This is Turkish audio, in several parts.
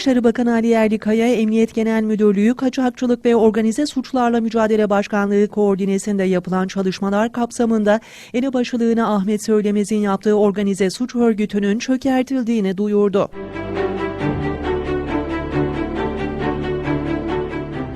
İçişleri Bakanı Ali Yerlikaya, Emniyet Genel Müdürlüğü Kaçakçılık ve Organize Suçlarla Mücadele Başkanlığı koordinesinde yapılan çalışmalar kapsamında elebaşılığını Ahmet Söylemez'in yaptığı organize suç örgütünün çökertildiğini duyurdu.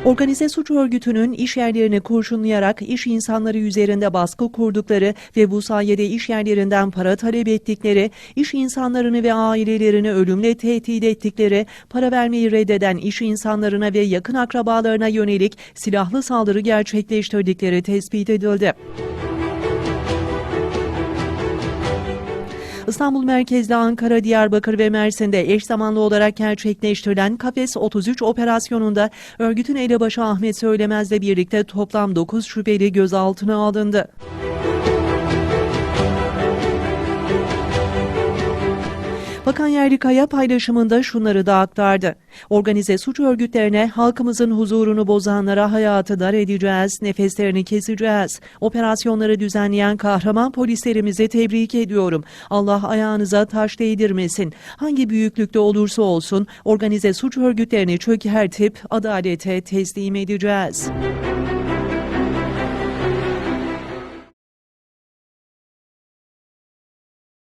Organize suç örgütünün iş yerlerini kurşunlayarak iş insanları üzerinde baskı kurdukları ve bu sayede iş yerlerinden para talep ettikleri, iş insanlarını ve ailelerini ölümle tehdit ettikleri, para vermeyi reddeden iş insanlarına ve yakın akrabalarına yönelik silahlı saldırı gerçekleştirdikleri tespit edildi. İstanbul merkezli Ankara, Diyarbakır ve Mersin'de eş zamanlı olarak gerçekleştirilen Kafes 33 operasyonunda örgütün elebaşı Ahmet Söylemez'le birlikte toplam 9 şüpheli gözaltına alındı. Bakan Yerlikaya paylaşımında şunları da aktardı. Organize suç örgütlerine halkımızın huzurunu bozanlara hayatı dar edeceğiz, nefeslerini keseceğiz. Operasyonları düzenleyen kahraman polislerimizi tebrik ediyorum. Allah ayağınıza taş değdirmesin. Hangi büyüklükte olursa olsun organize suç örgütlerini çökertip adalete teslim edeceğiz.